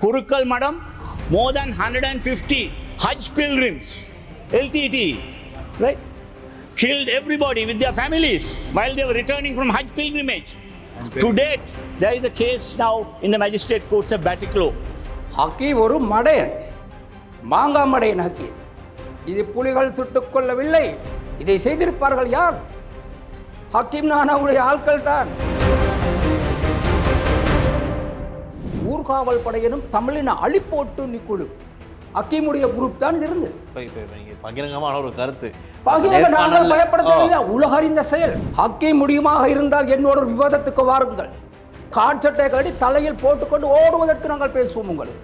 Kurukal Madam, more than 150 Hajj pilgrims, LTT, right? Killed everybody with their families while they were returning from Hajj pilgrimage. To date, there is a case now in the magistrate courts of Batiklo. ஹக்கி ஒரு மடையன் மாங்காய் மடையன் ஹக்கி இது புலிகள் சுட்டுக் கொள்ளவில்லை இதை செய்திருப்பார்கள் யார் ஹக்கீம் நானாவுடைய ஆட்கள் தான் ஊர்காவல் படையனும் தமிழின அழிப்போட்டு நிக்குழு ஹக்கீமுடைய குரூப் தான் இது நீங்க பகிரங்கமான ஒரு கருத்து. பயப்பட தேவையில்லை உலகறிந்த செயல். ஹக்கி முடியுமாக இருந்தால் என்னோட ஒரு விவாதத்துக்கு வாருங்கள். காட்சட்டை கட்டி தலையில் போட்டுக்கொண்டு ஓடுவதற்கு நாங்கள் பேசுவோம் உங்களுக்கு.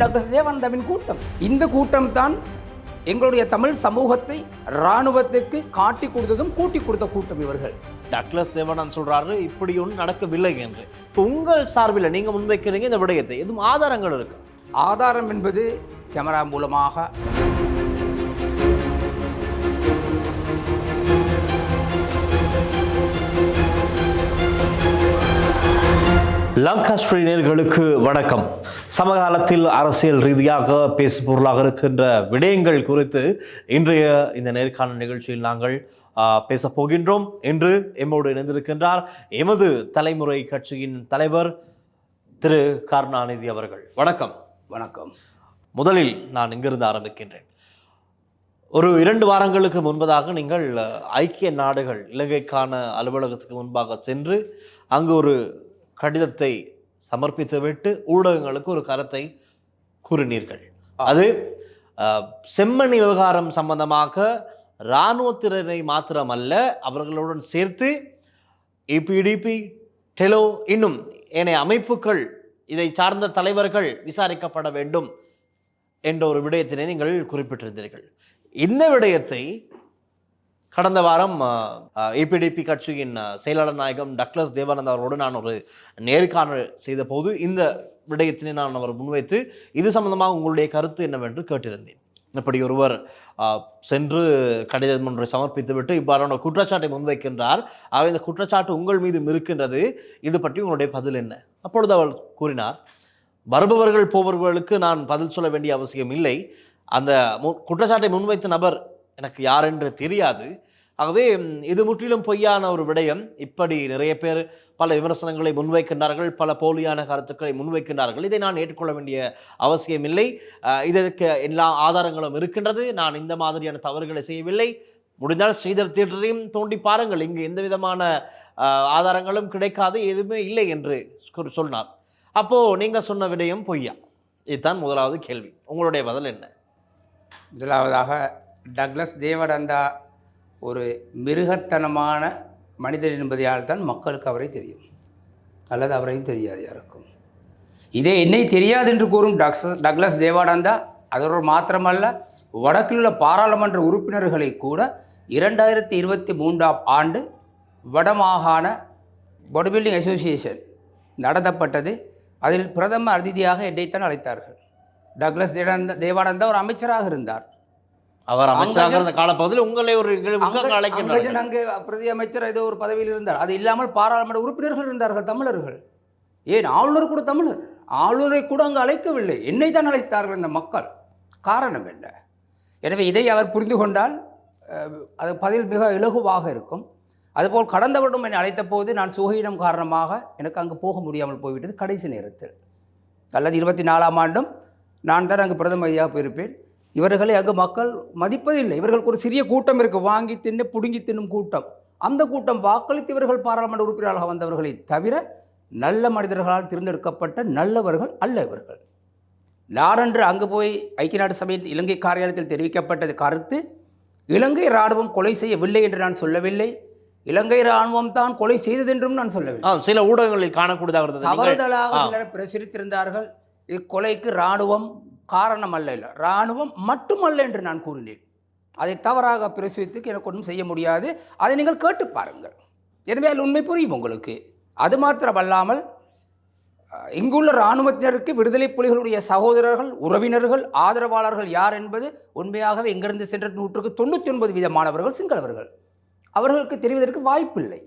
டாக்டர் தேவானந்தாவின் கூட்டம். இந்த கூட்டம் தான் எங்களுடைய தமிழ் சமூகத்தை இராணுவத்துக்கு காட்டி கொடுத்ததும் கூட்டி கொடுத்த கூட்டம் இவர்கள். டக்ளஸ் தேவானந்த் சொல்றாரு இப்படி ஒன்றும் நடக்கவில்லை என்று. இப்போ உங்கள் சார்பில் நீங்க முன்வைக்கிறீங்க இந்த விடயத்தை. எதுவும் ஆதாரங்கள் இருக்கு? ஆதாரம் என்பது கேமரா மூலமாக லங்கா ஸ்ரீ நேர்களுக்கு வணக்கம். சமகாலத்தில் அரசியல் ரீதியாக பேசுபொருளாக இருக்கின்ற விடயங்கள் குறித்து இன்றைய இந்த நேர்காணல் நிகழ்ச்சியில் நாங்கள் பேசப் போகின்றோம் என்று எம்மோடு இணைந்திருக்கின்றார் எமது தலைமுறை கட்சியின் தலைவர் திரு கருணாநிதி அவர்கள். வணக்கம். வணக்கம். முதலில் நான் இங்கிருந்து ஆரம்பிக்கின்றேன். ஒரு இரண்டு வாரங்களுக்கு முன்பதாக நீங்கள் ஐக்கிய நாடுகள் இலங்கைக்கான அலுவலகத்துக்கு முன்பாக சென்று அங்கு ஒரு கடிதத்தை சமர்ப்பித்துவிட்டு ஊடகங்களுக்கு ஒரு கருத்தை கூறினீர்கள். அது செம்மணி விவகாரம் சம்பந்தமாக இராணுவத்தினரை மாத்திரமல்ல அவர்களுடன் சேர்த்து இபிடிபி டெலோ இன்னும் ஏனைய அமைப்புகள் இதை சார்ந்த தலைவர்கள் விசாரிக்கப்பட வேண்டும் என்ற ஒரு விடயத்தினை நீங்கள் குறிப்பிட்டிருந்தீர்கள். இந்த விடயத்தை கடந்த வாரம் ஏபிடிபி கட்சியின் செயலாளர் நாயகம் டக்ளஸ் தேவானந்த் அவரோடு நான் ஒரு நேர்காணல் செய்த போது இந்த விடயத்தினை நான் அவர் முன்வைத்து இது சம்பந்தமாக உங்களுடைய கருத்து என்னவென்று கேட்டிருந்தேன். இப்படி ஒருவர் சென்று கடிதம் ஒன்றை சமர்ப்பித்துவிட்டு இவ்வாறான குற்றச்சாட்டை முன்வைக்கின்றார். ஆகவே இந்த குற்றச்சாட்டு உங்கள் மீது இருக்கின்றது. இது பற்றி உங்களுடைய பதில் என்ன? அப்பொழுது அவள் கூறினார் வருபவர்கள் போபவர்களுக்கு நான் பதில் சொல்ல வேண்டிய அவசியம் இல்லை. அந்த முன் குற்றச்சாட்டை முன்வைத்த நபர் எனக்கு யார் என்று தெரியாது. ஆகவே இது முற்றிலும் பொய்யான ஒரு விடயம். இப்படி நிறைய பேர் பல விமர்சனங்களை முன்வைக்கின்றார்கள் பல போலியான கருத்துக்களை முன்வைக்கின்றார்கள். இதை நான் ஏற்றுக்கொள்ள வேண்டிய அவசியம் இல்லை இதற்கு எல்லா ஆதாரங்களும் இருக்கின்றது. நான் இந்த மாதிரியான தவறுகளை செய்யவில்லை. முடிந்தால் ஸ்ரீதர் தியேட்டரையும் தோண்டி பாருங்கள். இங்கு எந்த விதமான ஆதாரங்களும் கிடைக்காது எதுவுமே இல்லை என்று சொன்னார். அப்போது நீங்கள் சொன்ன விடயம் பொய்யா? இதுதான் முதலாவது கேள்வி. உங்களுடைய பதில் என்ன? முதலாவதாக டக்ளஸ் தேவடந்தா ஒரு மிருகத்தனமான மனிதர் என்பதையால் தான் மக்களுக்கு அவரை தெரியும். அல்லது அவரையும் தெரியாது யாருக்கும். இதே என்னை தெரியாது என்று கூறும் டக்ஸ் டக்ளஸ் தேவானந்தா அதோடு மாத்திரமல்ல வடக்கில் உள்ள பாராளுமன்ற உறுப்பினர்களை கூட இரண்டாயிரத்தி இருபத்தி மூன்றாம் ஆண்டு வடமாகாண பாடி பில்டிங் அசோசியேஷன் நடத்தப்பட்டது. அதில் பிரதம அதிதியாக என்னைத்தான் அழைத்தார்கள். டக்ளஸ் தேவானந்தா தேவானந்தா ஒரு அமைச்சராக இருந்தார். அவர் அமைச்சராக இருந்த காலப்பகுதியில் உங்களை ஒரு நிகழ்வுக்காக அங்க- பிரதி அமைச்சர் ஏதோ ஒரு பதவியில் இருந்தார். அது இல்லாமல் பாராளுமன்ற உறுப்பினர்கள் இருந்தார்கள் தமிழர்கள். ஏன் ஆளுநர் கூட தமிழர்? ஆளுநரை கூட அங்கு அழைக்கவில்லை. என்னை தான் அழைத்தார்கள் இந்த மக்கள். காரணம் என்ன? எனவே இதை அவர் புரிந்து கொண்டால் அது பதில் மிக இலகுவாக இருக்கும். அதுபோல் கடந்த வருடம் என்னை அழைத்த போது நான் சுகீனம் காரணமாக எனக்கு அங்கு போக முடியாமல் போய்விட்டது கடைசி நேரத்தில். அல்லது இருபத்தி நாலாம் ஆண்டும் நான் தான் அங்கு பிரதமதியாக போயிருப்பேன். இவர்களை அங்கு மக்கள் மதிப்பதில்லை. இவர்களுக்கு ஒரு சிறிய கூட்டம் இருக்கு. வாங்கி தின்னு புடுங்கி தின்னும் கூட்டம். அந்த கூட்டம் வாக்களித்து இவர்கள் பாராளுமன்ற உறுப்பினராக வந்தவர்களை தவிர நல்ல மனிதர்களால் தேர்ந்தெடுக்கப்பட்ட நல்லவர்கள் அல்ல இவர்கள். நாடன்று அங்கு போய் ஐக்கிய நாடு சபையின் இலங்கை காரியாலயத்தில் தெரிவிக்கப்பட்டது கருத்து இலங்கை இராணுவம் கொலை செய்யவில்லை என்று நான் சொல்லவில்லை. இலங்கை இராணுவம் தான் கொலை செய்தது என்றும் நான் சொல்லவில்லை. சில ஊடகங்களில் காணக்கூடியதாக தவறுதலாக. சிலர் பிரசுரித்திருந்தார்கள். இக்கொலைக்கு இராணுவம் காரணம் அல்ல இல்லை. இராணுவம் மட்டுமல்ல என்று நான் கூறினேன். அதை தவறாக பிரசுரித்துக்கு எனக்கு ஒன்றும் செய்ய முடியாது. அதை நீங்கள் கேட்டு பாருங்கள். எனவே அதில் உண்மை புரியும் உங்களுக்கு. அது மாத்திரமல்லாமல் இங்குள்ள இராணுவத்தினருக்கு விடுதலை புலிகளுடைய சகோதரர்கள் உறவினர்கள் ஆதரவாளர்கள் யார் என்பது உண்மையாகவே இங்கிருந்து சென்ற நூற்றுக்கு தொண்ணூற்றி ஒன்பது வீதமானவர்கள் சிங்களவர்கள். அவர்களுக்கு தெரிவதற்கு வாய்ப்பில்லை.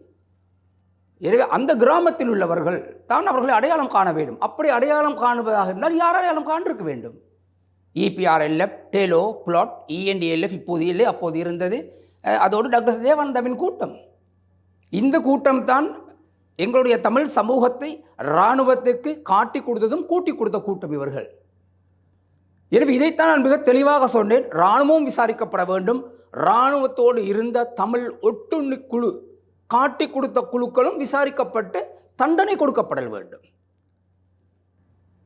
எனவே அந்த கிராமத்தில் உள்ளவர்கள் தான் அவர்களை அடையாளம் காண வேண்டும். அப்படி அடையாளம் காணுவதாக இருந்தால் யார் அடையாளம் காண்டிருக்க வேண்டும்? இபிஆர்எல்எஃப் டேலோ பிளாட் இஎன்டிஎல்எஃப் இப்போது இல்லை அப்போது இருந்தது. அதோடு டாக்டர் தேவானந்தாவின் கூட்டம். இந்த கூட்டம் தான் எங்களுடைய தமிழ் சமூகத்தை இராணுவத்துக்கு காட்டி கொடுத்ததும் கூட்டி கொடுத்த கூட்டம் இவர்கள். எனவே இதைத்தான் நான் மிக தெளிவாக சொன்னேன். இராணுவம் விசாரிக்கப்பட வேண்டும். இராணுவத்தோடு இருந்த தமிழ் ஒட்டுண்ணி குழு காட்டி கொடுத்த குழுக்களும் விசாரிக்கப்பட்டு தண்டனை கொடுக்கப்படல் வேண்டும்.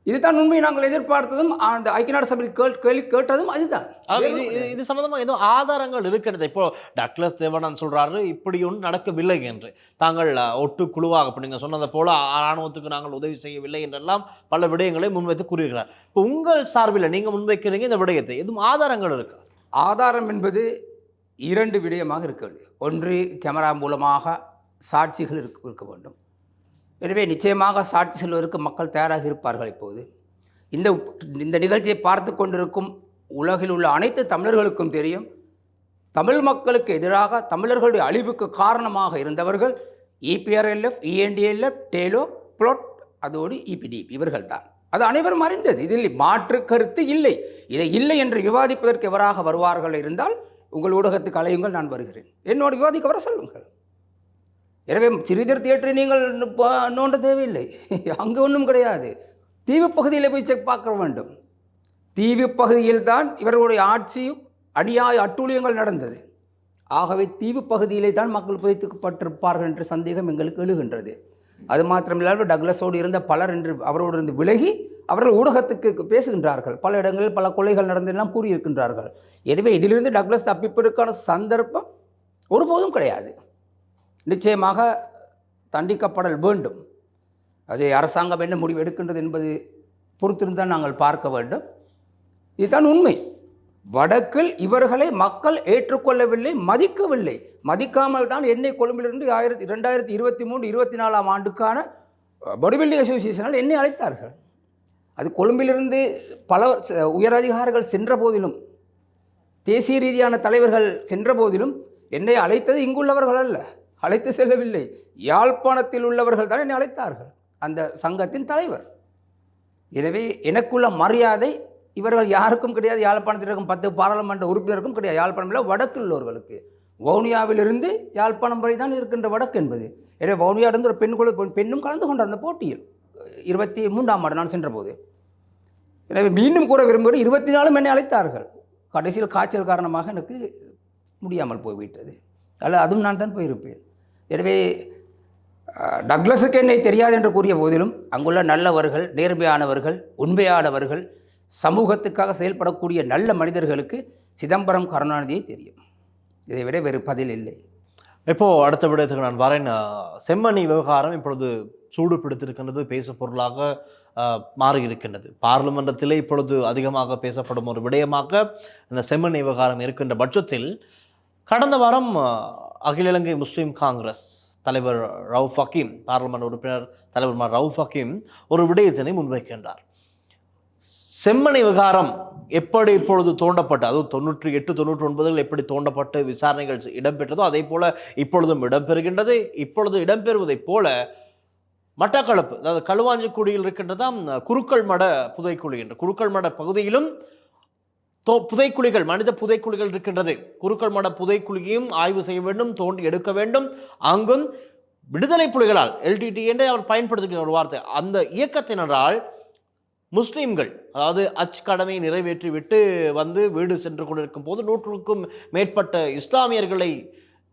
இதுதான் உண்மை நாங்கள் எதிர்பார்த்ததும் அந்த ஐக்கிய நாடு சபையில் கேள் கேள்வி கேட்டதும் அதுதான். இது இது- சம்பந்தமா ஏதோ ஆதாரங்கள் இருக்கிறது. இப்போ டக்ளஸ் தேவானந்த் சொல்றாரு இப்படி ஒன்று நடக்கவில்லை என்று. தாங்கள் ஒட்டு குழுவாக இப்போ நீங்க சொன்னதை போல ராணுவத்துக்கு நாங்கள் உதவி செய்யவில்லை என்றெல்லாம் பல விடயங்களை முன்வைத்து கூறுகிறார் இப்போ உங்கள் சார்பில் நீங்க முன்வைக்கிறீங்க இந்த விடயத்தை. எதுவும் ஆதாரங்கள் இருக்கா? ஆதாரம் என்பது இரண்டு விடயமாக இருக்கிறது. ஒன்று கேமரா மூலமாக சாட்சிகள் இருக்க வேண்டும். எனவே நிச்சயமாக சாட்சி செல்வதற்கு மக்கள் தயாராக இருப்பார்கள் இப்போது. இந்த இந்த நிகழ்ச்சியை பார்த்து கொண்டிருக்கும் உலகில் உள்ள அனைத்து தமிழர்களுக்கும் தெரியும். தமிழ் மக்களுக்கு எதிராக தமிழர்களுடைய அழிவுக்கு காரணமாக இருந்தவர்கள் இபிஆர்எல்எஃப் இஎன்டிஎல்எஃப் டேலோ புளோட் அதோடு இபிடிபி இவர்கள் தான். அது அனைவரும் அறிந்தது. இதில் மாற்று கருத்து இல்லை. இதை இல்லை என்று விவாதிப்பதற்கு எவராக வருவார்கள் இருந்தால் உங்கள் ஊடகத்துக்கு அலையுங்கள் நான் வருகிறேன். என்னோடு விவாதிக்க வர சொல்லுங்கள். எனவே சிறிதர் தியேட்டரை நீங்கள் ப- நோண்ட தேவையில்லை. அங்கே ஒன்றும் கிடையாது. தீவு பகுதியில் போய் செக் பார்க்க வேண்டும். தீவு பகுதியில் தான் இவர்களுடைய ஆட்சியும் அநியாய அட்டூழியங்கள் நடந்தது. ஆகவே தீவு பகுதியிலே தான் மக்கள் புதைத்துக்கப்பட்டிருப்பார்கள் என்ற சந்தேகம் எங்களுக்கு எழுகின்றது. அது மாத்திரமில்லாமல் டக்ளஸோடு இருந்த பலர் என்று அவரோடு இருந்து விலகி அவர்கள் ஊடகத்துக்கு பேசுகின்றார்கள். பல இடங்களில் பல கொலைகள் நடந்தெல்லாம் கூறியிருக்கின்றார்கள். எனவே இதிலிருந்து டக்ளஸ் தப்பிப்பதற்கான சந்தர்ப்பம் ஒருபோதும் கிடையாது. நிச்சயமாக தண்டிக்கப்படல் வேண்டும். அது அரசாங்கம் என்ன முடிவு எடுக்கின்றது என்பது பொறுத்திருந்தால் நாங்கள் பார்க்க வேண்டும். இதுதான் உண்மை. வடக்கில் இவர்களை மக்கள் ஏற்றுக்கொள்ளவில்லை மதிக்கவில்லை. மதிக்காமல் தான் எண்ணெய் கொழும்பிலிருந்து ஆயிரத்தி ரெண்டாயிரத்தி இருபத்தி மூணு இருபத்தி நாலாம் ஆண்டுக்கான பாடி பில்டிங் அசோசியேஷனால் என்னை அழைத்தார்கள். அது கொழும்பிலிருந்து பல ச- உயரதிகாரிகள் சென்ற போதிலும் தேசிய ரீதியான தலைவர்கள் சென்ற போதிலும் என்னை அழைத்தது இங்குள்ளவர்கள் அல்ல. அழைத்து செல்லவில்லை. யாழ்ப்பாணத்தில் உள்ளவர்கள் தான் என்னை அழைத்தார்கள். அந்த சங்கத்தின் தலைவர். எனவே எனக்குள்ள மரியாதை இவர்கள் யாருக்கும் கிடையாது. யாழ்ப்பாணத்தில் இருக்கும் பத்து பாராளுமன்ற உறுப்பினருக்கும் கிடையாது. யாழ்ப்பாணம் வடக்கில் உள்ளவர்களுக்கு. வவுனியாவிலிருந்து யாழ்ப்பாணம் வரை தான் இருக்கின்ற வடக்கு என்பது. எனவே வவுனியாவிலிருந்து ஒரு பெண் குழு பெண்ணும் கலந்து கொண்டார் அந்த போட்டியில் இருபத்தி மூன்றாம் ஆண்டு நான் சென்றபோது. எனவே மீண்டும் கூற விரும்புகிறேன் இருபத்தி நாலும் என்னை அழைத்தார்கள். கடைசியில் காய்ச்சல் காரணமாக எனக்கு முடியாமல் போய்விட்டது. அல்ல அதுவும் நான் தான் போயிருப்பேன். எனவே டக்ளஸுக்கு என்னை தெரியாது என்று கூறிய போதிலும் அங்குள்ள நல்லவர்கள் நேர்மையானவர்கள் உண்மையானவர்கள் சமூகத்துக்காக செயல்படக்கூடிய நல்ல மனிதர்களுக்கு சிதம்பரம் கருணாநிதியை தெரியும். இதை விட வேறு பதில் இல்லை. இப்போது அடுத்த விடயத்துக்கு நான் வரேன். செம்மணி விவகாரம் இப்பொழுது சூடு பிடித்திருக்கின்றது பேசு பொருளாக மாறியிருக்கின்றது. மாறி இருக்கின்றது பார்லிமெண்டத்திலே இப்பொழுது அதிகமாக பேசப்படும் ஒரு விடயமாக இந்த செம்மணி விவகாரம் இருக்கின்ற பட்சத்தில் கடந்த வாரம் அகில இலங்கை முஸ்லீம் காங்கிரஸ் தலைவர் ரவுஃப் ஹக்கீம் பார்லிமெண்ட் உறுப்பினர் தலைவர் ரவுஃப் ஹக்கீம் ஒரு விடயத்தினை முன்வைக்கின்றார். செம்மணி விகாரம் எப்படி இப்பொழுது தோண்டப்பட்டு அதுவும் தொண்ணூற்றி எட்டு தொண்ணூற்றி ஒன்பதில் எப்படி தோண்டப்பட்டு விசாரணைகள் இடம்பெற்றதோ அதே போல இப்பொழுதும் இடம்பெறுகின்றது. இப்பொழுது இடம்பெறுவதைப் போல மட்டக்களப்பு அதாவது களுவாஞ்சிக்குடியில் இருக்கின்றதாம் குருக்கள் மட புதைக்குழி என்ற குருக்கள் மட பகுதியிலும் தோ புதைக்குழிகள் மனித புதைக்குழிகள் இருக்கின்றது. குருக்கள் மட புதைக்குழியையும் ஆய்வு செய்ய வேண்டும் தோண்டி எடுக்க வேண்டும். அங்கும் விடுதலை புலிகளால் எல்டிடி என்று அவர் பயன்படுத்துகிற ஒரு வார்த்தை. அந்த இயக்கத்தினரால் முஸ்லீம்கள் அதாவது அச் கடமையை நிறைவேற்றி விட்டு வந்து வீடு சென்று கொண்டிருக்கும் போது நூற்றுக்கும் மேற்பட்ட இஸ்லாமியர்களை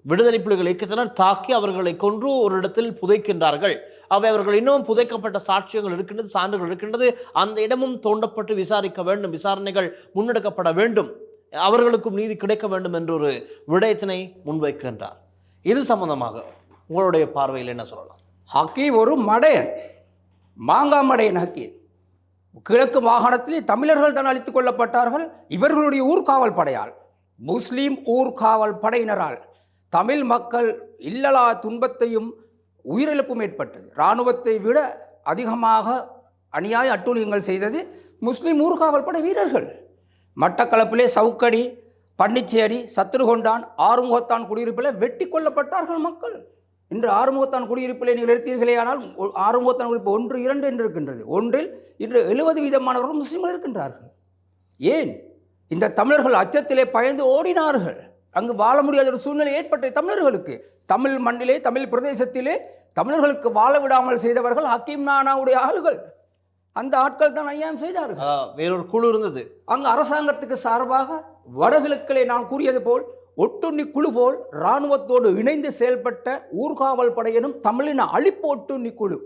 விடுதலை புலிகள் இயக்கத்தினர் தாக்கி அவர்களை கொன்று ஒரு இடத்தில் புதைக்கின்றார்கள். அவை அவர்கள் இன்னும் புதைக்கப்பட்ட சாட்சியங்கள் இருக்கின்றது சான்றுகள் இருக்கின்றது. அந்த இடமும் தோண்டப்பட்டு விசாரிக்க வேண்டும். விசாரணைகள் முன்னெடுக்கப்பட வேண்டும். அவர்களுக்கும் நீதி கிடைக்க வேண்டும் என்ற ஒரு விடயத்தினை முன்வைக்கின்றார். இது சம்பந்தமாக உங்களுடைய பார்வையில் என்ன சொல்லலாம்? ஹக்கீம் ஒரு மடையன். மாங்கா மடையன் ஹக்கீம். கிழக்கு மாகாணத்திலே தமிழர்கள் தான் அழித்துக் கொள்ளப்பட்டார்கள். இவர்களுடைய ஊர்காவல் படையால் முஸ்லீம் ஊர்காவல் படையினரால் தமிழ் மக்கள் இல்லலா துன்பத்தையும் உயிரிழப்பும் ஏற்பட்டது. இராணுவத்தை விட அதிகமாக அநியாய அட்டூழியங்கள் செய்தது முஸ்லீம் ஊர்காவல் படை வீரர்கள். மட்டக்களப்பிலே சவுக்கடி பன்னிச்சேரி சத்ருகொண்டான் ஆறுமுகத்தான் குடியிருப்பில் வெட்டி கொல்லப்பட்டார்கள் மக்கள். இன்று ஆறுமுகத்தான் குடியிருப்பிலே நீங்கள் எடுத்தீர்களே ஆனால் ஆறுமுகத்தான் குடியிருப்பு ஒன்று இரண்டு என்று இருக்கின்றது. ஒன்றில் இன்று எழுபது வீதமானவர்கள் முஸ்லீம்கள் இருக்கின்றார்கள். ஏன்? இந்த தமிழர்கள் அச்சத்திலே பயந்து ஓடினார்கள். அங்கு வாழ முடியாத ஒரு சூழ்நிலை ஏற்பட்ட தமிழர்களுக்கு. தமிழ் மண்ணிலே தமிழ் பிரதேசத்திலே தமிழர்களுக்கு வாழ விடாமல் செய்தவர்கள் ஹக்கீம் நானாவுடைய ஆளுகள். அந்த ஆட்கள் தான் ஐயாம் செய்தார்கள். வேறொரு குழு இருந்தது. அங்கு அரசாங்கத்துக்கு சார்பாக வடகிழக்கிலே நான் கூறியது போல் ஒட்டுண்ணி குழு போல் இராணுவத்தோடு இணைந்து செயல்பட்ட ஊர்காவல் படையனும் தமிழின அழிப்பு ஒட்டுண்ணி குழு.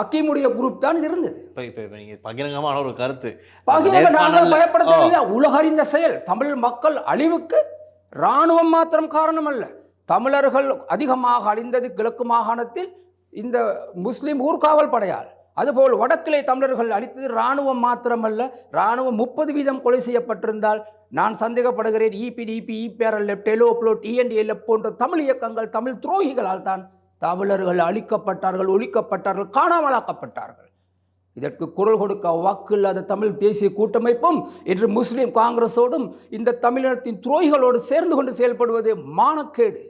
அக்கீமுடைய குரூப் தான் இது இருந்தது. இப்போ இப்போ நீங்கள் பகிரங்கமான ஒரு கருத்து. பகிரங்க நாங்கள் பயப்பட உலகறிந்த செயல். தமிழ் மக்கள் அழிவுக்கு இராணுவம் மாத்திரம் காரணமல்ல. தமிழர்கள் அதிகமாக அழிந்தது கிழக்கு மாகாணத்தில் இந்த முஸ்லீம் ஊர்காவல் படையால். அதுபோல் வடக்கிலே தமிழர்கள் அழித்தது இராணுவம் மாத்திரமல்ல. இராணுவம் முப்பது வீதம் கொலை செய்யப்பட்டிருந்தால் நான் சந்தேகப்படுகிறேன். இபிடிபி இபிஆர்எல் டெலோப்ளோ டிஎன்டிஎல் போன்ற தமிழ் இயக்கங்கள் தமிழ் துரோகிகளால் தான் தமிழர்கள் அழிக்கப்பட்டார்கள் ஒழிக்கப்பட்டார்கள் காணாமலாக்கப்பட்டார்கள். இதற்கு குரல் கொடுக்க வாக்கில்லாத தமிழ் தேசிய கூட்டமைப்பும் இன்று முஸ்லீம் காங்கிரஸோடும் இந்த தமிழினத்தின் துரோகிகளோடு சேர்ந்து கொண்டு செயல்படுவது மானக்கேடு.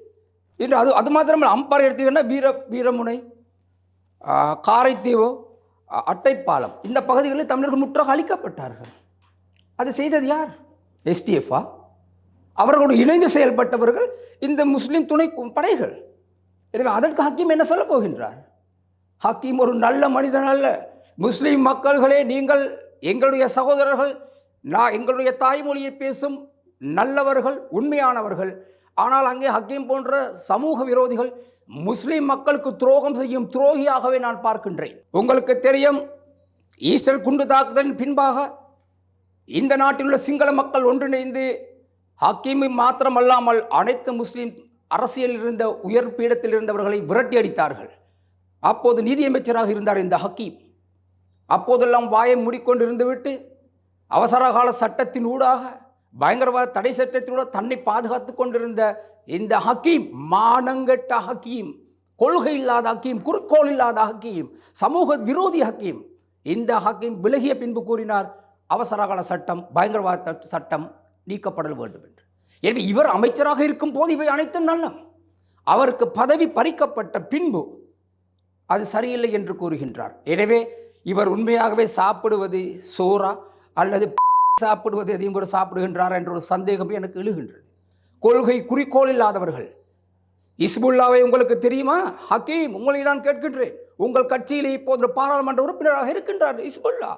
இன்று அது அது மாத்திரமல்ல அம்பாறை எடுத்தீங்கன்னா வீர வீரமுனை காரைத்தீவு அட்டைப்பாலம். இந்த பகுதிகளில் தமிழர்கள் முற்றாக அழிக்கப்பட்டார்கள். அது செய்தது யார்? எஸ்டிஎஃப்ஆ அவர்களோடு இணைந்து செயல்பட்டவர்கள் இந்த முஸ்லீம் துணை படைகள். எனவே அதற்கு ஹக்கீம் என்ன சொல்ல போகின்றார்? ஹக்கீம் ஒரு நல்ல மனிதன் அல்ல. முஸ்லீம் மக்கள்களே நீங்கள் எங்களுடைய சகோதரர்கள் நான் எங்களுடைய தாய்மொழியை பேசும் நல்லவர்கள் உண்மையானவர்கள். ஆனால் அங்கே ஹக்கீம் போன்ற சமூக விரோதிகள் முஸ்லீம் மக்களுக்கு துரோகம் செய்யும் துரோகியாகவே நான் பார்க்கின்றேன். உங்களுக்கு தெரியும் ஈஸ்டர் குண்டு தாக்குதலின் பின்பாக இந்த நாட்டில் உள்ள சிங்கள மக்கள் ஒன்றிணைந்து ஹக்கீமை மாத்திரமல்லாமல் அனைத்து முஸ்லீம் அரசியலில் இருந்த உயர் பீடத்தில் இருந்தவர்களை விரட்டி அடித்தார்கள். அப்போது நீதியமைச்சராக இருந்தார் இந்த ஹக்கீம். அப்போதெல்லாம் வாயை மூடிக்கொண்டு இருந்துவிட்டு அவசரகால சட்டத்தின் ஊடாக பயங்கரவாத தடை சட்டத்தினூட தன்னை பாதுகாத்து கொண்டிருந்த இந்த ஹக்கீம் மானங்கெட்ட ஹக்கீம் கொள்கை இல்லாத ஹக்கீம் குறிக்கோள் இல்லாத ஹக்கீம் சமூக விரோதி ஹக்கீம் இந்த ஹக்கீம் விலகிய பின்பு கூறினார் அவசரகால சட்டம் பயங்கரவாத சட்டம் நீக்கப்படல் வேண்டும் என்று. எனவே இவர் அமைச்சராக இருக்கும் போது இவை அனைத்தும் நல்லம் அவருக்கு பதவி பறிக்கப்பட்ட பின்பு அது சரியில்லை என்று கூறுகின்றார். எனவே இவர் உண்மையாகவே சாப்பிடுவது சோறா அல்லது சாப்பிடுவது எதையும் கூட சாப்பிடுகின்றார் என்ற ஒரு சந்தேகம் எனக்கு எழுகின்றது. கொள்கை குறிக்கோள் இல்லாதவர்கள். இஸ்புல்லாவை உங்களுக்கு தெரியுமா? ஹக்கீம் உங்களை நான் கேட்கின்றேன். உங்கள் கட்சியிலே இப்போது ஒரு பாராளுமன்ற உறுப்பினராக இருக்கின்றார் இஸ்புல்லா.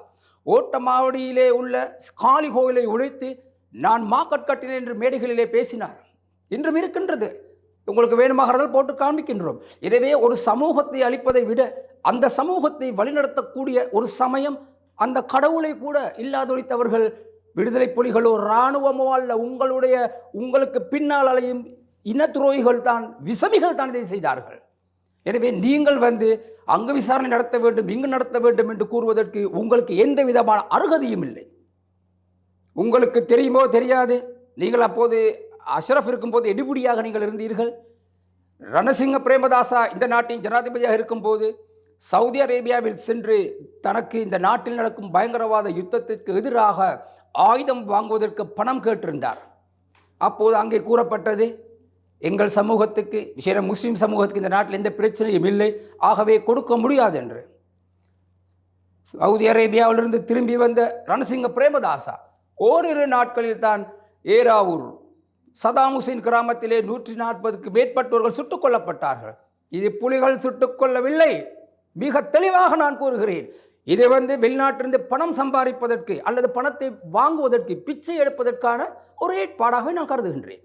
ஓட்டமாவடியிலே உள்ள காளி கோயிலை உழைத்து நான் மாக்கட் கட்டினேன் என்று மேடைகளிலே பேசினார். இன்றும் இருக்கின்றது. உங்களுக்கு வேணுமாகிறதால் போட்டு காண்பிக்கின்றோம். எனவே ஒரு சமூகத்தை அழிப்பதை விட அந்த சமூகத்தை வழிநடத்தக்கூடிய ஒரு சமயம் அந்த கடவுளை கூட இல்லாதொழித்தவர்கள் விடுதலை புலிகளோ இராணுவமோ அல்ல உங்களுடைய உங்களுக்கு பின்னால் அலையும் இன துரோகிகள் தான் விசமிகள் தான் இதை செய்தார்கள். எனவே நீங்கள் வந்து அங்கு விசாரணை நடத்த வேண்டும் இங்கு நடத்த வேண்டும் என்று கூறுவதற்கு உங்களுக்கு எந்த விதமான அருகதையும் இல்லை. உங்களுக்கு தெரியுமோ தெரியாது நீங்கள் அப்போது அஷ்ரஃப் இருக்கும்போது எடுபடியாக நீங்கள் இருந்தீர்கள். ரணசிங்க பிரேமதாசா இந்த நாட்டின் ஜனாதிபதியாக இருக்கும்போது சவுதி அரேபியாவில் சென்று தனக்கு இந்த நாட்டில் நடக்கும் பயங்கரவாத யுத்தத்திற்கு எதிராக ஆயுதம் வாங்குவதற்கு பணம் கேட்டிருந்தார். அப்போது அங்கே கூறப்பட்டது எங்கள் சமூகத்துக்கு விசேஷம் முஸ்லீம் சமூகத்துக்கு இந்த நாட்டில் எந்த பிரச்சனையும் இல்லை. ஆகவே கொடுக்க முடியாது என்று. சவுதி அரேபியாவிலிருந்து திரும்பி வந்த ரணசிங்க பிரேமதாசா ஓரிரு நாட்களில் தான் ஏராவூர் சதாம் ஹுசைன் கிராமத்திலே நூற்றி நாற்பதுக்கு மேற்பட்டவர்கள் சுட்டுக் கொல்லப்பட்டார்கள். இது புலிகள் சுட்டுக் கொள்ளவில்லை மிக தெளிவாக நான் கூறுகிறேன். இதை வந்து வெளிநாட்டிலிருந்து பணம் சம்பாதிப்பதற்கு அல்லது பணத்தை வாங்குவதற்கு பிச்சை எடுப்பதற்கான ஒரு ஏற்பாடாகவே நான் கருதுகின்றேன்.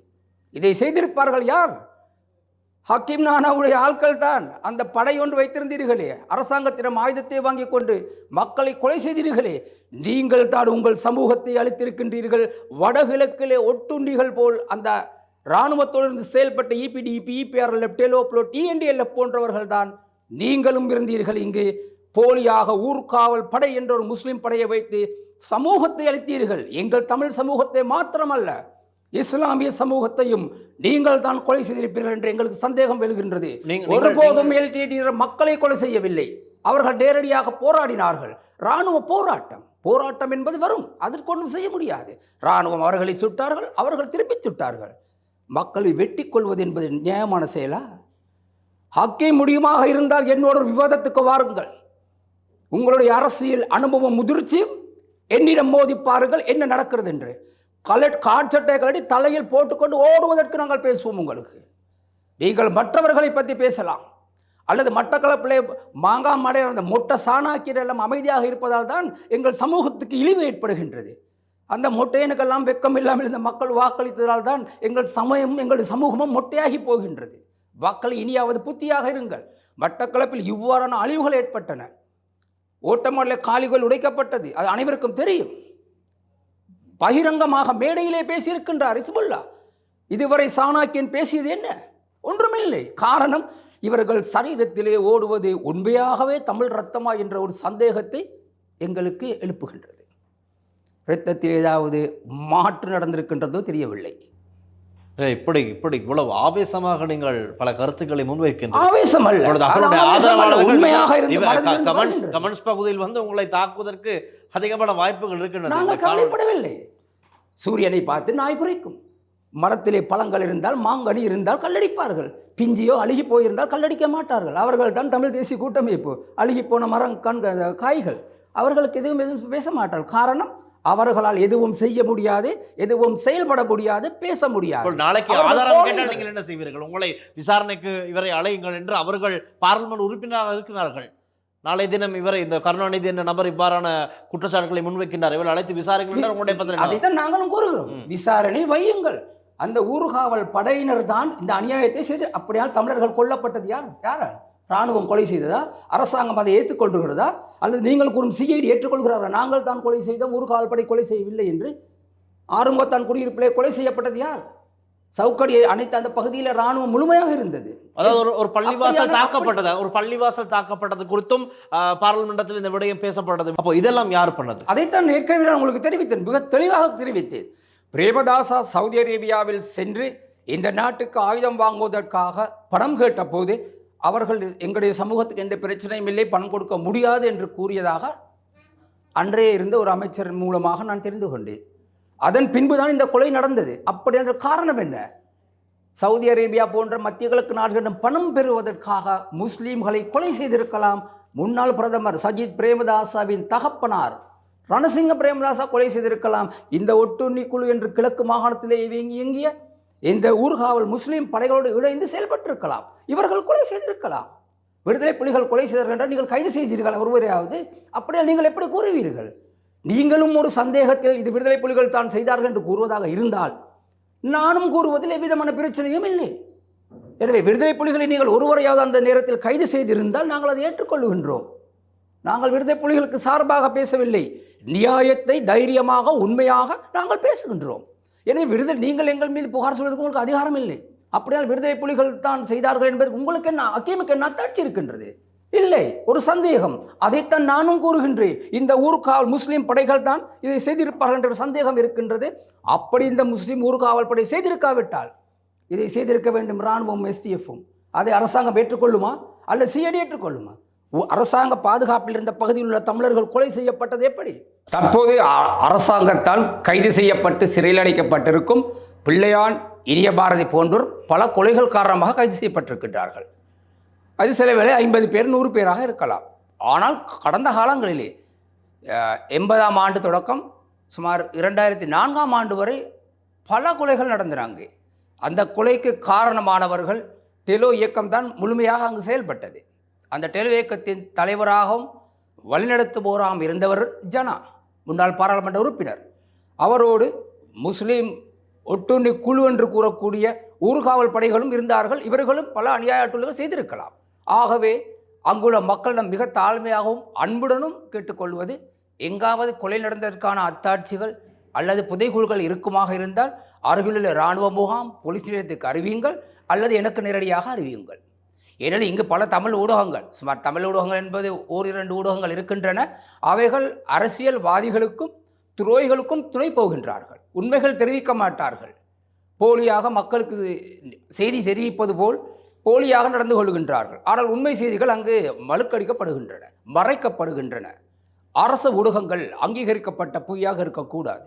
இதை செய்திருப்பார்கள் யார்? ஹக்கீம் நானாவுடைய ஆட்கள் தான். அந்த படை ஒன்று வைத்திருந்தீர்களே. அரசாங்கத்திடம் ஆயுதத்தை வாங்கிக் கொண்டு மக்களை கொலை செய்தீர்களே. நீங்கள் தான் உங்கள் சமூகத்தை அளித்திருக்கின்றீர்கள் வடகிழக்கிலே ஒட்டுண்டிகள் போல் அந்த இராணுவத்தோடு இருந்து செயல்பட்ட E EPDP EPRL TELO PLOTE TNDLF போன்றவர்கள் தான் நீங்களும் இருந்தீர்கள். இங்கு போலியாக ஊர்காவல் படை என்ற ஒரு முஸ்லீம் படையை வைத்து சமூகத்தை அளித்தீர்கள் எங்கள் தமிழ் சமூகத்தை மாத்திரமல்ல. இஸ்லாமிய சமூகத்தையும் நீங்கள் தான் கொலை செய்திருப்பீர்கள் என்று எங்களுக்கு சந்தேகம் எழுகின்றது. ஒருபோதும் எல்டிடி மக்களை கொலை செய்யவில்லை. அவர்கள் நேரடியாக போராடினார்கள். இராணுவ போராட்டம். போராட்டம் என்பது வரும். அதற்கு ஒன்றும் செய்ய முடியாது. இராணுவம் அவர்களை சுட்டார்கள் அவர்கள் திருப்பிச் சுட்டார்கள். மக்களை வெட்டி கொள்வது என்பது நியாயமான செயலா? ஹக்கே முடியுமாக இருந்தால் என்னோட விவாதத்துக்கு வாருங்கள். உங்களுடைய அரசியல் அனுபவம் முதிர்ச்சியும் என்னிடம் மோதிப்பாருங்கள் என்ன நடக்கிறது என்று கலட் காட்சட்டை கலடி தலையில் போட்டுக்கொண்டு ஓடுவதற்கு நாங்கள் பேசுவோம் உங்களுக்கு. நீங்கள் மற்றவர்களை பற்றி பேசலாம். அல்லது மட்டக்களப்பிலே மாங்காய் மடை அந்த மொட்டை சாணாக்கியர் எல்லாம் அமைதியாக இருப்பதால் தான் எங்கள் சமூகத்துக்கு இழிவு ஏற்படுகின்றது. அந்த மொட்டையனுக்கெல்லாம் வெக்கம் இல்லாமல் இந்த மக்கள் வாக்களித்ததால் தான் எங்கள் சமயம் எங்கள் சமூகமும் மொட்டையாகி போகின்றது. வாக்கள் இனியாவது புத்தியாக இருங்கள். மட்டக்களப்பில் இவ்வாறான அழிவுகள் ஏற்பட்டன. ஓட்டமல்ல காலிகள் உடைக்கப்பட்டது. அது அனைவருக்கும் தெரியும். பகிரங்கமாக மேடையிலே பேசியிருக்கின்றார் இஸ்புல்லா இதுவரை சாணாக்கியன் பேசியது என்ன? ஒன்றுமில்லை. காரணம் இவர்கள் சரீரத்திலே ஓடுவது உண்மையாகவே தமிழ் ரத்தமா என்ற ஒரு சந்தேகத்தை எங்களுக்கு எழுப்புகின்றது. இரத்தத்தில் ஏதாவது மாற்று நடந்திருக்கின்றதோ தெரியவில்லை. இப்படி இப்படி இவ்வளவு ஆவேசமாக நீங்கள் பல கருத்துக்களை முன்வைக்கின்றீர்கள். கமெண்ட்ஸ் பகுதியில் வந்து உங்களை தாக்குவதற்கு அதிகமான வாய்ப்புகள் இருக்கின்றன. நாங்கள். கவலைப்படவில்லை. சூரியனை பார்த்து நாய் குறைக்கும் மரத்திலே பழங்கள் இருந்தால் மாங்கனி இருந்தால் கல்லடிப்பார்கள். பிஞ்சியோ அழுகி போயிருந்தால் கல்லடிக்க மாட்டார்கள். அவர்கள் தான் தமிழ் தேசிய கூட்டமைப்பு. அழுகி போன மரம் கண் காய்கள். அவர்களுக்கு எதுவும் எதுவும் பேச மாட்டார்கள். காரணம் அவர்களால் எதுவும் செய்ய முடியாது எதுவும் செயல்பட முடியாது பேச முடியாது. நாளைக்கு ஆதாரம். கேட்டால் நீங்கள் என்ன செய்வீர்கள்? உங்களை விசாரணைக்கு இவரை அழையுங்கள் என்று அவர்கள் பார்லிமெண்ட் உறுப்பினராக இருக்கிறார்கள். நாளை தினம் இவரை இந்த கருணாநிதி என்ற நபர் இவ்வாறான குற்றச்சாட்டுகளை முன்வைக்கின்றார். இவரை அழைத்து விசாரிங்கள் என்று உங்களுடைய பதில்? அதைத்தான் நாங்களும் கூறுகிறோம். விசாரணை வையுங்கள். அந்த ஊர்காவல் படையினர் தான் இந்த அநியாயத்தை செய்து அப்படியால் தமிழர்கள் கொல்லப்பட்டது யார்? யாரா? ராணுவம் கொலை செய்ததா? அரசாங்கம் அதை ஏற்றுக்கொள்கிறதா அல்லது நீங்கள் கூறும் சிஐடி ஏற்றுக்கொள்கிறாரா? நாங்கள் தான் கொலை செய்தோம் ஊர்காவல் படை கொலை செய்யவில்லை என்று. ஆறுமுகத்தான் குடியிருப்பிலே கொலை செய்யப்பட்டது யார்? சவுக்கடியை அனைத்து அந்த பகுதியில் ராணுவம் முழுமையாக இருந்தது. அதாவது ஒரு ஒரு பள்ளிவாசல் தாக்கப்பட்டது. ஒரு பள்ளிவாசல் தாக்கப்பட்டது குறித்தும் பாராளுமன்றத்தில் இந்த விடயம் பேசப்பட்டது. அப்போ இதெல்லாம் யார் பண்ணது? அதைத்தான் ஏற்கனவே நான் உங்களுக்கு தெரிவித்தேன். மிக தெளிவாக தெரிவித்தேன். பிரேமதாசா சவுதி அரேபியாவில் சென்று இந்த நாட்டுக்கு ஆயுதம் வாங்குவதற்காக பணம் கேட்டபோது அவர்கள் எங்களுடைய சமூகத்துக்கு எந்த பிரச்சனையும் இல்லை பணம் கொடுக்க முடியாது என்று கூறியதாக அன்றே இருந்த ஒரு அமைச்சர் மூலமாக நான் தெரிந்து கொண்டேன். அதன் பின்புதான் இந்த கொலை நடந்தது. அப்படி என்ற காரணம் என்ன? சவுதி அரேபியா போன்ற மத்திய கிழக்கு நாடுகளிடம் பணம் பெறுவதற்காக முஸ்லீம்களை கொலை செய்திருக்கலாம். முன்னாள் பிரதமர் சஜித் பிரேமதாசாவின் தகப்பனார் ரணசிங்க பிரேமதாசா கொலை செய்திருக்கலாம். இந்த ஒட்டுண்ணி குழு என்று கிழக்கு மாகாணத்திலே இயங்கிய இந்த ஊர்காவல் முஸ்லீம் படைகளோடு இணைந்து செயல்பட்டிருக்கலாம். இவர்கள் கொலை செய்திருக்கலாம். விடுதலை புலிகள் கொலை செய்தார்கள் என்றால் நீங்கள் கைது செய்தீர்கள் ஒருவரையாவது. அப்படியே நீங்கள் எப்படி கூறுவீர்கள்? நீங்களும் ஒரு சந்தேகத்தில் இது விடுதலை புலிகள் தான் செய்தார்கள் என்று கூறுவதாக இருந்தால் நானும் கூறுவதில் எவ்விதமான பிரச்சனையும் இல்லை. எனவே விடுதலை புலிகளை நீங்கள் ஒருவரையாவது அந்த நேரத்தில் கைது செய்திருந்தால் நாங்கள் அதை ஏற்றுக்கொள்கின்றோம் நாங்கள் விடுதலை புலிகளுக்கு சார்பாக பேசவில்லை. நியாயத்தை தைரியமாக உண்மையாக நாங்கள் பேசுகின்றோம். எனவே விடுதலை நீங்கள் எங்கள் மீது புகார் சொல்வதற்கு உங்களுக்கு அதிகாரம் இல்லை. அப்படியால் விடுதலை புலிகள் தான் செய்தார்கள் என்பதற்கு உங்களுக்கு என்ன அக்கீமுக்கு என்ன அத்தாட்சி இருக்கின்றது? இல்லை ஒரு சந்தேகம். அதைத்தான் நானும் கூறுகின்றேன். இந்த ஊர்காவல் முஸ்லீம் படைகள் தான் இதை செய்திருப்பார்கள் என்ற ஒரு சந்தேகம் இருக்கின்றது. அப்படி இந்த முஸ்லீம் ஊர்காவல் படை செய்திருக்காவிட்டால் இதை செய்திருக்க வேண்டும் இராணுவம் எஸ்டிஎஃப்பும் அதை அரசாங்கம் ஏற்றுக்கொள்ளுமா? அல்லது சிஐடி ஏற்றுக்கொள்ளுமா? அரசாங்க பாதுகாப்பில் இருந்த பகுதியில் உள்ள தமிழர்கள் கொலை செய்யப்பட்டது எப்படி? தற்போது அ- அரசாங்கத்தால் கைது செய்யப்பட்டு சிறையில் அடைக்கப்பட்டிருக்கும் பிள்ளையான் இனிய பாரதி போன்றோர் பல கொலைகள் காரணமாக கைது செய்யப்பட்டிருக்கின்றார்கள். அது சில வேளை ஐம்பது பேர் நூறு பேராக இருக்கலாம். ஆனால் கடந்த காலங்களிலே எண்பதாம் ஆண்டு தொடக்கம் சுமார் இரண்டாயிரத்தி நான்காம் ஆண்டு வரை பல கொலைகள் நடந்தன அங்கே. அந்த கொலைக்கு காரணமானவர்கள் டெலோ இயக்கம்தான் முழுமையாக அங்கு செயல்பட்டது. அந்த டெலோ இயக்கத்தின் தலைவராகவும் வழிநடத்துபவராகவும் இருந்தவர் ஜனா முன்னாள் பாராளுமன்ற உறுப்பினர். அவரோடு முஸ்லீம் ஒட்டுண்ணி குழு என்று கூறக்கூடிய ஊர்காவல் படைகளும் இருந்தார்கள். இவர்களும் பல அநியாயத்துள்ளவர்கள் செய்திருக்கலாம். ஆகவே அங்குள்ள மக்களிடம் மிக தாழ்மையாகவும் அன்புடனும் கேட்டுக்கொள்வது எங்காவது கொலை நடந்ததற்கான அத்தாட்சிகள் அல்லது புதைகுழுகள் இருக்குமாக இருந்தால் அருகிலுள்ள இராணுவ முகாம் போலீஸ் நிலையத்துக்கு அறிவியுங்கள் அல்லது எனக்கு நேரடியாக அறிவியுங்கள். ஏனெனில் இங்கு பல தமிழ் ஊடகங்கள் சுமார் தமிழ் ஊடகங்கள் என்பது ஓரிரண்டு ஊடகங்கள் இருக்கின்றன அவைகள் அரசியல்வாதிகளுக்கும் துரோகிகளுக்கும் துணை போகின்றார்கள். உண்மைகள் தெரிவிக்க மாட்டார்கள். போலியாக மக்களுக்கு செய்தி தெரிவிப்பது போல் போலியாக நடந்து கொள்கின்றார்கள். ஆனால் உண்மை செய்திகள் அங்கு மழுக்கடிக்கப்படுகின்றன மறைக்கப்படுகின்றன. அரசு ஊடகங்கள் அங்கீகரிக்கப்பட்ட பொய்யாக இருக்கக்கூடாது.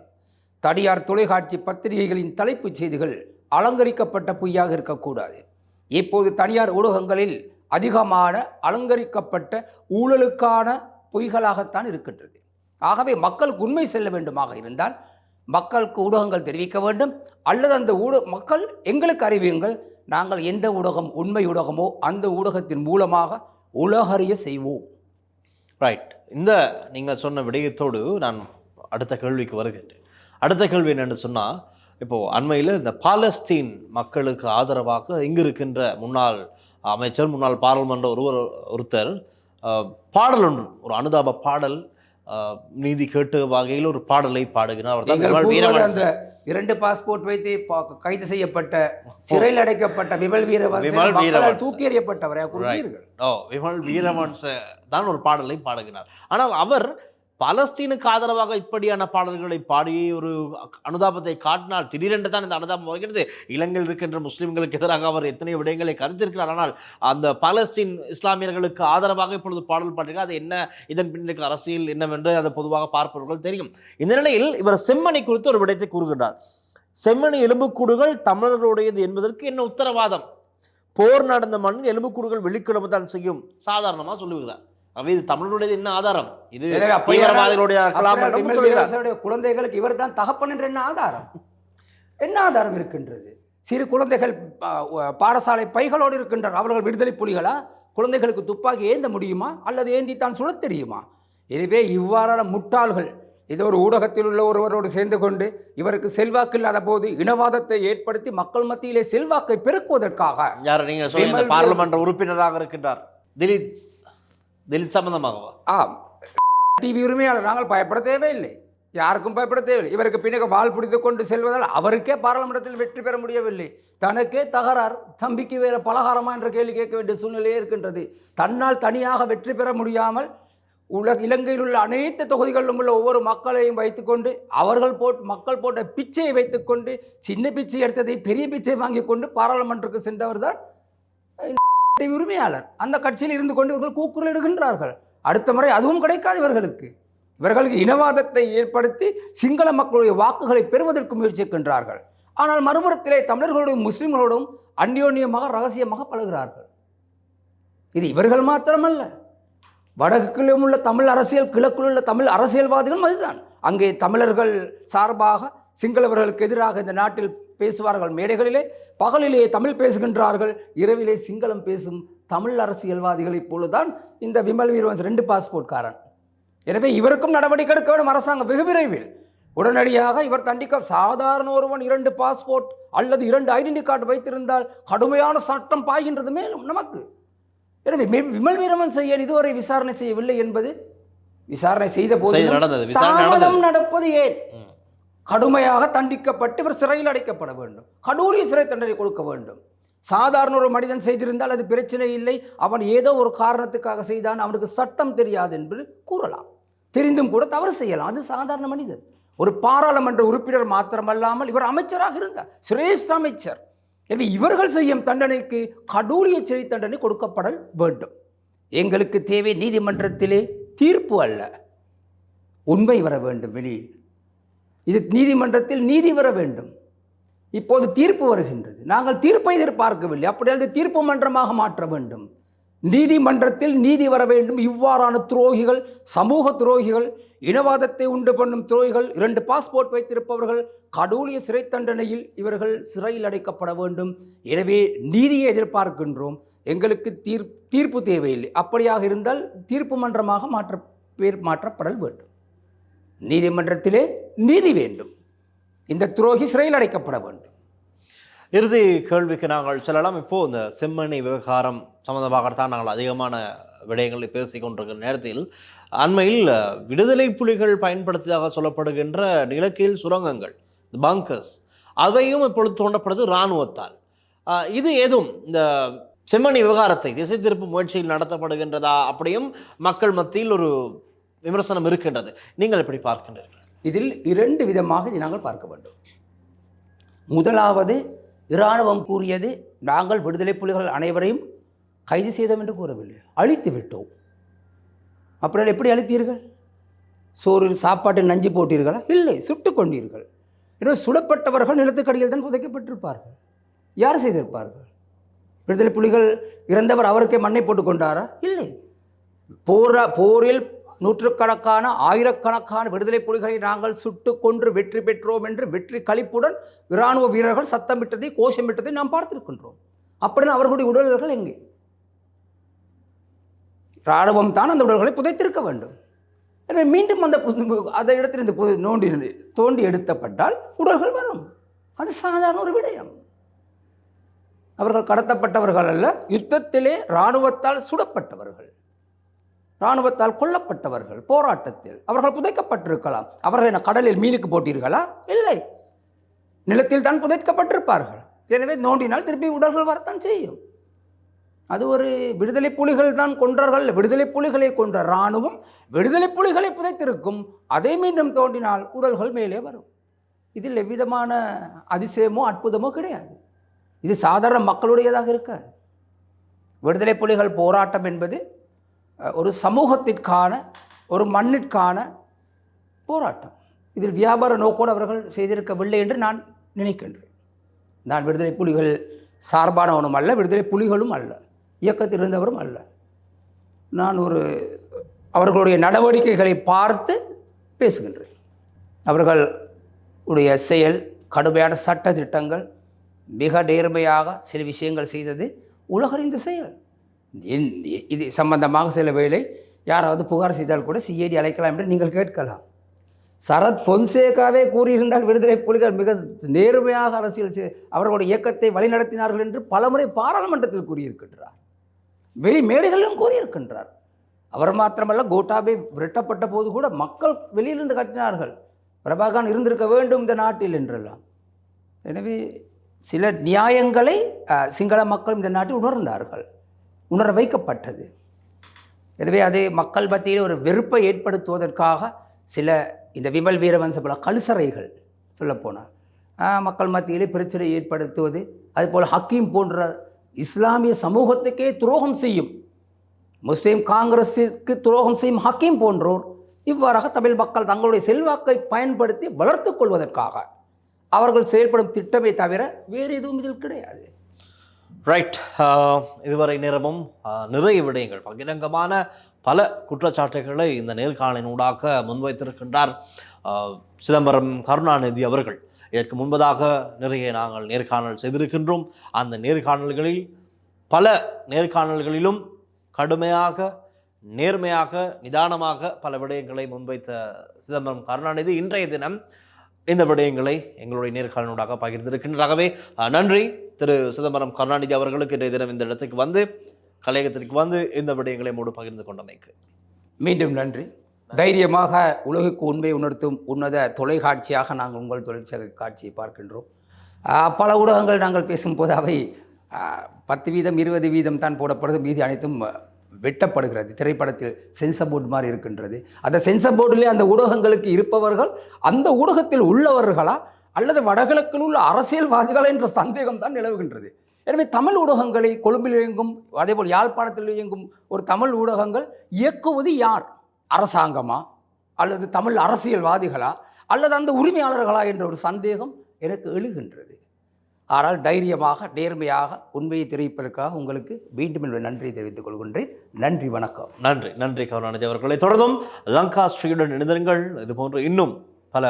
தனியார் தொலைக்காட்சி பத்திரிகைகளின் தலைப்புச் செய்திகள் அலங்கரிக்கப்பட்ட பொய்யாக இருக்கக்கூடாது. இப்போது தனியார் ஊடகங்களில் அதிகமான அலங்கரிக்கப்பட்ட ஊழலுக்கான பொய்களாகத்தான் இருக்கின்றது. ஆகவே மக்களுக்கு உண்மை செல்ல வேண்டுமாக இருந்தால் மக்களுக்கு ஊடகங்கள் தெரிவிக்க வேண்டும். அல்லது அந்த ஊட மக்கள் எங்களுக்கு அறிவியுங்கள் நாங்கள் எந்த ஊடகம் உண்மை ஊடகமோ அந்த ஊடகத்தின் மூலமாக உலகறிய செய்வோம். ரைட் இந்த நீங்கள் சொன்ன விடயத்தோடு நான் அடுத்த கேள்விக்கு வருகின்றேன். அடுத்த கேள்வி என்னென்னு சொன்னால் இப்போது அண்மையில் இந்த பாலஸ்தீன் மக்களுக்கு ஆதரவாக இங்கு இருக்கின்ற முன்னாள் அமைச்சர் முன்னாள் பாராளுமன்ற ஒருவர் ஒருத்தர் பாடல் ஒன்று ஒரு அனுதாப பாடல் நீதி கேட்டு வகையில் ஒரு பாடலை பாடுகிறார். அந்த இரண்டு பாஸ்போர்ட் வைத்து கைது செய்யப்பட்ட சிறையில் அடைக்கப்பட்ட விமல் வீரவன்சன். தூக்கி எறியப்பட்டவரை ஓ விமல் வீரவன்ச தான் ஒரு பாடலை பாடுகிறார் ஆனால் அவர் பலஸ்தீனுக்கு ஆதரவாக இப்படியான பாடல்களை பாடி ஒரு அனுதாபத்தை காட்டினால் திடீரென்று தான் இந்த அனுதாபம் வருகிறது. இலங்கையில் இருக்கின்ற முஸ்லீம்களுக்கு எதிராக அவர் எத்தனை விடயங்களை கருத்திருக்கிறார். ஆனால் அந்த பாலஸ்தீன் இஸ்லாமியர்களுக்கு ஆதரவாக இப்பொழுது பாடல் பாடுகிறார் அது என்ன? இதன் பின்னுக்கு அரசியல் என்னவென்று அதை பொதுவாக பார்ப்பவர்கள் தெரியும். இந்த நிலையில் இவர் செம்மணி குறித்து ஒரு விடயத்தை கூறுகின்றார். செம்மணி எலும்புக்கூடுகள் தமிழர்களுடையது என்பதற்கு என்ன உத்தரவாதம்? போர் நடந்த மண் எலும்புக்கூடுகள் வெளிக்கிழமை தான் செய்யும். சாதாரணமாக சொல்லுகிறார். அவை இது தமிழருடையது என்ன ஆதாரம்? இது தீவிரவாதிகளுடைய குழந்தைகளுக்கு இவர் தான் தகப்பன் என்ற என்ன ஆதாரம்? என்ன ஆதாரம் இருக்கின்றது? சிறு குழந்தைகள் பாடசாலை பைகளோடு இருக்கின்றனர். அவர்கள் விடுதலை புலிகளா? குழந்தைகளுக்கு துப்பாக்கி ஏந்த முடியுமா? அல்லது ஏந்தி தான் சுடத் தெரியுமா? எனவே இவ்வாறான முட்டாள்கள் இது ஒரு ஊடகத்தில் உள்ள ஒருவரோடு சேர்ந்து கொண்டு இவருக்கு செல்வாக்கு இல்லாத போது இனவாதத்தை ஏற்படுத்தி மக்கள் மத்தியிலே செல்வாக்கை பெருக்குவதற்காக யார் நீங்க சொல்லுங்க விமல் பாராளுமன்ற உறுப்பினராக இருக்கின்றார். திலீப். திலீப் சம்பந்தமாகவா ஆம் டிவி உரிமையாளர் நாங்கள் பயப்பட தேவையில்லை யாருக்கும் பயப்பட தேவையில்லை இவருக்கு பின்னக வால் பிடித்து கொண்டு செல்வதால் அவருக்கே பாராளுமன்றத்தில் வெற்றி பெற முடியவில்லை தனக்கே தகராறு தம்பிக்கு வேறு பலகாரமா என்ற கேள்வி கேட்க வேண்டிய சூழ்நிலையே இருக்கின்றது தன்னால் தனியாக வெற்றி பெற முடியாமல் உலக இலங்கையில் உள்ள அனைத்து தொகுதிகளிலும் உள்ள ஒவ்வொரு மக்களையும் வைத்துக்கொண்டு அவர்கள் போட் மக்கள் போட்ட பிச்சையை வைத்துக்கொண்டு சின்ன பிச்சை எடுத்ததை பெரிய பிச்சை வாங்கி கொண்டு பாராளுமன்றத்துக்கு சென்றவர் தான் உரிமையாளர். அந்த கட்சியில் இருந்து கொண்டு இவர்கள் கூக்குரல் இடுகின்றார்கள். அடுத்த முறை அதுவும் கிடைக்காது இவர்களுக்கு. இவர்களுக்கு இனவாதத்தை ஏற்படுத்தி சிங்கள மக்களுடைய வாக்குகளை பெறுவதற்கு முயற்சிக்கின்றார்கள். ஆனால் மறுபுறத்திலே தமிழர்களோடும் முஸ்லிம்களோடும் அந்யோன்யமாக ரகசியமாக பழகிறார்கள் இது இவர்கள் மாத்திரமல்ல. வடக்கிலும் உள்ள தமிழ் அரசியல் கிழக்கில் உள்ள தமிழ் அரசியல்வாதிகளும் அதுதான். அங்கே தமிழர்கள் சார்பாக சிங்களவர்களுக்கு எதிராக இந்த நாட்டில் பேசுவார்கள். மேடைகளிலே பகலிலே தமிழ் பேசுகின்றார்கள். இரவிலே சிங்களம் பேசும் தமிழ் அரசியல்வாதிகளைப் போலதான் இந்த விமல் வீரவன்ஸ் ரெண்டு பாஸ்போர்ட்காரன். எனவே இவருக்கும் நடவடிக்கை எடுக்க வேண்டும் அரசாங்கம் வெகு விரைவில். உடனடியாக இவர் தண்டிக்க சாதாரண ஒருவன் இரண்டு பாஸ்போர்ட் அல்லது இரண்டு ஐடென்டி கார்டு வைத்திருந்தால் கடுமையான சட்டம் பாய்கின்றது மேலும் நமக்கு. எனவே விமல் வீரவன் செய்ய இதுவரை விசாரணை செய்யவில்லை என்பது விசாரணை செய்த போது நடந்தது. நடப்பது ஏன். கடுமையாக தண்டிக்கப்பட்டு இவர் சிறையில் அடைக்கப்பட வேண்டும். கடூழிய சிறை தண்டனை கொடுக்க வேண்டும். சாதாரண ஒரு மனிதன் செய்திருந்தால் அது பிரச்சனை இல்லை. அவன் ஏதோ ஒரு காரணத்துக்காக செய்தான். அவனுக்கு சட்டம் தெரியாது என்று கூறலாம். தெரிந்தும் கூட தவறு செய்யலாம். அது சாதாரண மனிதன். ஒரு பாராளுமன்ற உறுப்பினர் மாத்திரமல்லாமல் இவர் அமைச்சராக இருந்தார். சிரேஷ்ட அமைச்சர். எனவே இவர்கள் செய்யும் தண்டனைக்கு கடூழிய சிறை தண்டனை கொடுக்கப்பட வேண்டும். எங்களுக்கு தேவை நீதிமன்றத்திலே தீர்ப்பு அல்ல. உண்மை வர வேண்டும் வெளியில். இது நீதிமன்றத்தில் நீதி வர வேண்டும். இப்போது தீர்ப்பு வருகின்றது. நாங்கள் தீர்ப்பை எதிர்பார்க்கவில்லை. அப்படியாவது தீர்ப்பு மன்றமாக மாற்ற வேண்டும். நீதிமன்றத்தில் நீதி வர வேண்டும். இவ்வாறான துரோகிகள் சமூக துரோகிகள் இனவாதத்தை உண்டு பண்ணும் துரோகிகள் இரண்டு பாஸ்போர்ட் வைத்திருப்பவர்கள் கடூலிய சிறை தண்டனையில் இவர்கள் சிறையில் அடைக்கப்பட வேண்டும். எனவே நீதியை எதிர்பார்க்கின்றோம். எங்களுக்கு தீர் தீர்ப்பு தேவையில்லை. அப்படியாக இருந்தால் தீர்ப்பு மன்றமாக மாற்ற பேர் மாற்றப்படல் வேண்டும். நீதிமன்றத்திலே நீதி வேண்டும். இந்த துரோகி சிறையில் அடைக்கப்பட வேண்டும். இறுதி கேள்விக்கு நாங்கள் செல்லலாம். இப்போது இந்த செம்மணி விவகாரம் சம்மந்தமாகத்தான் நாங்கள் அதிகமான விடயங்களை பேசிக்கொண்டிருக்கிற நேரத்தில் அண்மையில் விடுதலை புலிகள் பயன்படுத்தியதாக சொல்லப்படுகின்ற நிலக்கீழ் சுரங்கங்கள் பங்கர்ஸ் அவையும் இப்பொழுது தோண்டப்படுது இராணுவத்தால். இது ஏதும் இந்த செம்மணி விவகாரத்தை திசை திருப்பு முயற்சியில் நடத்தப்படுகின்றதா அப்படியும் மக்கள் மத்தியில் ஒரு விமர்சனம் இருக்கின்றது. நீங்கள் எப்படி பார்க்கின்றீர்கள்? இதில் இரண்டு விதமாக இதை நாங்கள் பார்க்க வேண்டும். முதலாவது இராணுவம் கூறியது நாங்கள் விடுதலை புலிகள் அனைவரையும் கைது செய்தோம் என்று கூறவில்லை. அழித்து விட்டோம். அப்புறம் எப்படி அழித்தீர்கள்? சோறில் சாப்பாட்டில் நஞ்சு போட்டீர்களா? இல்லை சுட்டு கொண்டீர்கள். இன்னும் சுடப்பட்டவர்கள் நிலத்துக்கடியில் தான் புதைக்கப்பட்டிருப்பார்கள். யார் செய்திருப்பார்கள்? விடுதலை புலிகள் இறந்தவர் அவருக்கே மண்ணை போட்டுக்கொண்டாரா இல்லை. போரா போரில் நூற்றுக்கணக்கான ஆயிரக்கணக்கான விடுதலை புலிகளை நாங்கள் சுட்டு கொன்று வெற்றி பெற்றோம் என்று வெற்றி கழிப்புடன் இராணுவ வீரர்கள் சத்தமிட்டதை கோஷமிட்டதை நாம் பார்த்திருக்கின்றோம். அப்படின்னா அவர்களுடைய உடல்கள் எங்கே? இராணுவம் தான் அந்த உடல்களை புதைத்திருக்க வேண்டும். எனவே மீண்டும் அந்த அந்த இடத்தில் இந்த புது நோண்டி தோண்டி எடுத்தப்பட்டால் உடல்கள் வரும். அது சாதாரண ஒரு விடயம். அவர்கள் கடத்தப்பட்டவர்கள் அல்ல யுத்தத்திலே இராணுவத்தால் சுடப்பட்டவர்கள். இராணுவத்தால் கொல்லப்பட்டவர்கள் போராட்டத்தில் அவர்கள் புதைக்கப்பட்டிருக்கலாம். அவர்கள் என்ன கடலில் மீனுக்கு போட்டீர்களா? இல்லை. நிலத்தில் தான் புதைக்கப்பட்டிருப்பார்கள். எனவே நோண்டினால் திருப்பி உடல்கள் வரத்தான் செய்யும். அது ஒரு விடுதலை புலிகள் தான் கொன்றார்கள். விடுதலை புலிகளை கொன்ற இராணுவம் விடுதலை புலிகளை புதைத்திருக்கும். அதை மீண்டும் தோண்டினால் உடல்கள் மேலே வரும். இதில் எவ்விதமான அதிசயமோ அற்புதமோ கிடையாது. இது சாதாரண மக்களுடையதாக இருக்காது. விடுதலை புலிகள் போராட்டம் என்பது ஒரு சமூகத்திற்கான ஒரு மண்ணிற்கான போராட்டம். இதில் வியாபார நோக்கோடு அவர்கள் செய்திருக்கவில்லை என்று நான் நினைக்கின்றேன். நான் விடுதலை புலிகள் சார்பானவனும் அல்ல விடுதலை புலிகளும் அல்ல இயக்கத்தில் இருந்தவரும் அல்ல. நான் ஒரு அவர்களுடைய நடவடிக்கைகளை பார்த்து பேசுகின்றேன். அவர்கள் உடைய செயல் கடுமையான சட்ட திட்டங்கள் மிக நேர்மையாக சில விஷயங்கள் செய்தது உலகறிந்த செயல். இது சம்பந்தமாக சில வேளை யாராவது புகார் செய்தால் கூட சிஐடி அழைக்கலாம் என்று நீங்கள் கேட்கலாம். சரத் பொன்சேகாவே கூறியிருந்தால் விடுதலை புலிகள் மிக நேர்மையாக அரசியல் செய்- அவர்களுடைய இயக்கத்தை வழிநடத்தினார்கள் என்று பலமுறை பாராளுமன்றத்தில் கூறியிருக்கின்றார். வெளி மேடைகளிலும் கூறியிருக்கின்றார். அவர் மாத்திரமல்ல கோட்டாபே விரட்டப்பட்ட போது கூட மக்கள் வெளியிலிருந்து கட்டினார்கள் பிரபாகரன் இருந்திருக்க வேண்டும் இந்த நாட்டில் என்றெல்லாம். எனவே சில நியாயங்களை சிங்கள மக்கள் இந்த நாட்டில் உணர்ந்தார்கள். உணர வைக்கப்பட்டது எனவே அது மக்கள் மத்தியில் ஒரு வெறுப்பை ஏற்படுத்துவதற்காக சில இந்த விமல் வீரவன்ச போல கலுசரைகள் சொல்லப்போனால் மக்கள் மத்தியிலே பிரச்சனை ஏற்படுத்துவது அதுபோல் ஹக்கீம் போன்ற இஸ்லாமிய சமூகத்துக்கே துரோகம் செய்யும் முஸ்லீம் காங்கிரஸுக்கு துரோகம் செய்யும் ஹக்கீம் போன்றோர் இவ்வாறாக தமிழ் மக்கள் தங்களுடைய செல்வாக்கை பயன்படுத்தி வளர்த்துக் கொள்வதற்காக அவர்கள் செயல்படும் திட்டமே தவிர வேறு எதுவும் இதில் கிடையாது. ரைட் uh, இதுவரை நேரமும் uh, நிறைய விடயங்கள் பகிரங்கமான பல குற்றச்சாட்டுகளை இந்த நேர்காணலினூடாக முன்வைத்திருக்கின்றார் uh, சிதம்பரம் கருணாநிதி அவர்கள். இதற்கு முன்பதாக நிறைய நாங்கள் நேர்காணல் செய்திருக்கின்றோம். அந்த நேர்காணல்களில் பல நேர்காணல்களிலும் கடுமையாக நேர்மையாக நிதானமாக பல விடயங்களை முன்வைத்த சிதம்பரம் கருணாநிதி இன்றைய தினம் இந்த விடயங்களை எங்களுடைய நேர்காணலூடாக பகிர்ந்திருக்கின்றாகவே நன்றி. திரு சிதம்பரம் கருணாநிதி அவர்களுக்கு இன்றைய தினம் இந்த இடத்துக்கு வந்து கலையகத்திற்கு வந்து இந்த விடயங்களை மூடு பகிர்ந்து கொண்டமைக்கு. மீண்டும் நன்றி. தைரியமாக உலகுக்கு உண்மை உணர்த்தும் உன்னத தொலைக்காட்சியாக நாங்கள் உங்கள் தொழிற்சக காட்சியை பார்க்கின்றோம். பல ஊடகங்கள் நாங்கள் பேசும்போது அவை பத்து வீதம் இருபது வீதம் தான் போடப்படுது. மீதி அனைத்தும் வெட்டப்படுகிறது. திரைப்படத்தில் சென்சர் போர்டு மாதிரி இருக்கின்றது. அந்த சென்சர் போர்டிலே அந்த ஊடகங்களுக்கு இருப்பவர்கள் அந்த ஊடகத்தில் உள்ளவர்களா அல்லது வடகிழக்கில் உள்ள அரசியல்வாதிகளா என்ற சந்தேகம் தான் நிலவுகின்றது. எனவே தமிழ் ஊடகங்களை கொழும்பில் இயங்கும் அதேபோல் யாழ்ப்பாணத்தில் இயங்கும் ஒரு தமிழ் ஊடகங்கள் இயக்குவது யார்? அரசாங்கமா? அல்லது தமிழ் அரசியல்வாதிகளா? அல்லது அந்த உரிமையாளர்களா? என்ற ஒரு சந்தேகம் எனக்கு எழுகின்றது. ஆனால் தைரியமாக நேர்மையாக உண்மையை தெரிவிப்பதற்காக உங்களுக்கு மீண்டும் என்னுடைய நன்றியை தெரிவித்துக் கொள்கின்றேன். நன்றி வணக்கம். நன்றி நன்றி கருணாநிதி அவர்களை. தொடர்ந்தும் லங்கா ஸ்ரீயுடன் இணைந்திருங்கள். இதுபோன்று இன்னும் பல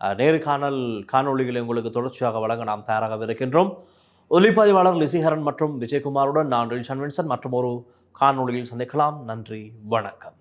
அஹ், நேர்காணல் காணொளிகளை உங்களுக்கு தொடர்ச்சியாக வழங்க நாம் தயாராக இருக்கின்றோம். ஒலிப்பதிவாளர் லிசிஹரன் மற்றும் விஜயகுமாருடன் நான் ரில்ஷன் வின்சன் மற்றும் ஒரு காணொளியில் சந்திக்கலாம். நன்றி வணக்கம்.